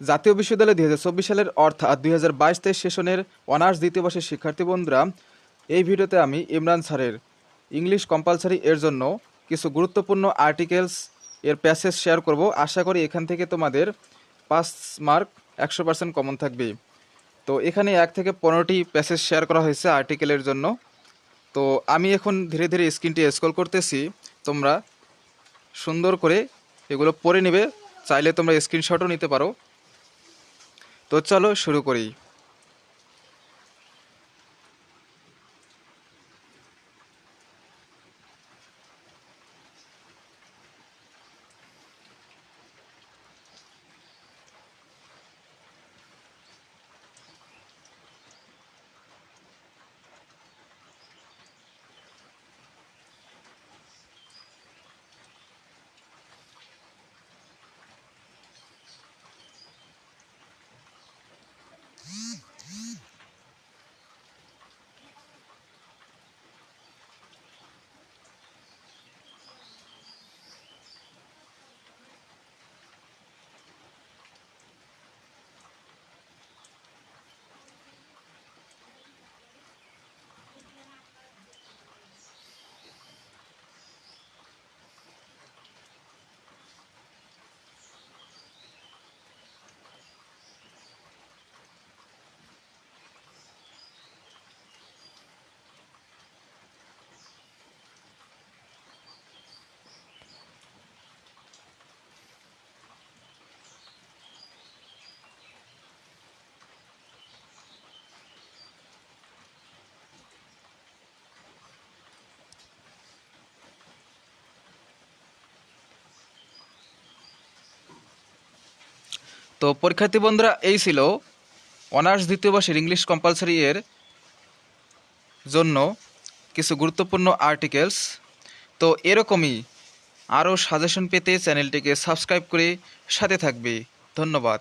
জাতীয় বিশ্ববিদ্যালয় দুই হাজার চব্বিশ সালের অর্থাৎ দুই হাজার বাইশ তেইশ সেশনের অনার্স দ্বিতীয় বর্ষের শিক্ষার্থী বন্ধুরা, এই ভিডিওতে আমি ইমরান স্যারের ইংলিশ কম্পালসারি এর জন্য কিছু গুরুত্বপূর্ণ আর্টিকেলস এর প্যাসেজ শেয়ার করব। আশা করি এখান থেকে তোমাদের পাঁচ মার্ক একশো পার্সেন্ট কমন থাকবে। তো এখানে এক থেকে পনেরোটি প্যাসেজ শেয়ার করা হয়েছে আর্টিকেলের জন্য। তো আমি এখন ধীরে ধীরে স্ক্রিনটি স্ক্রল করতেছি। তোমরা সুন্দর করে এগুলো পড়ে নেবে। চাইলে তোমরা স্ক্রিনশটও নিতে পারো। তো চলো শুরু করি। তো পরীক্ষার্থী বন্ধুরা, এই ছিল অনার্স দ্বিতীয় বর্ষের ইংলিশ কম্পালসারি এর জন্য কিছু গুরুত্বপূর্ণ আর্টিকেলস তো এরকমই আরও সাজেশন পেতে চ্যানেলটিকে সাবস্ক্রাইব করে সাথে থাকবে। ধন্যবাদ।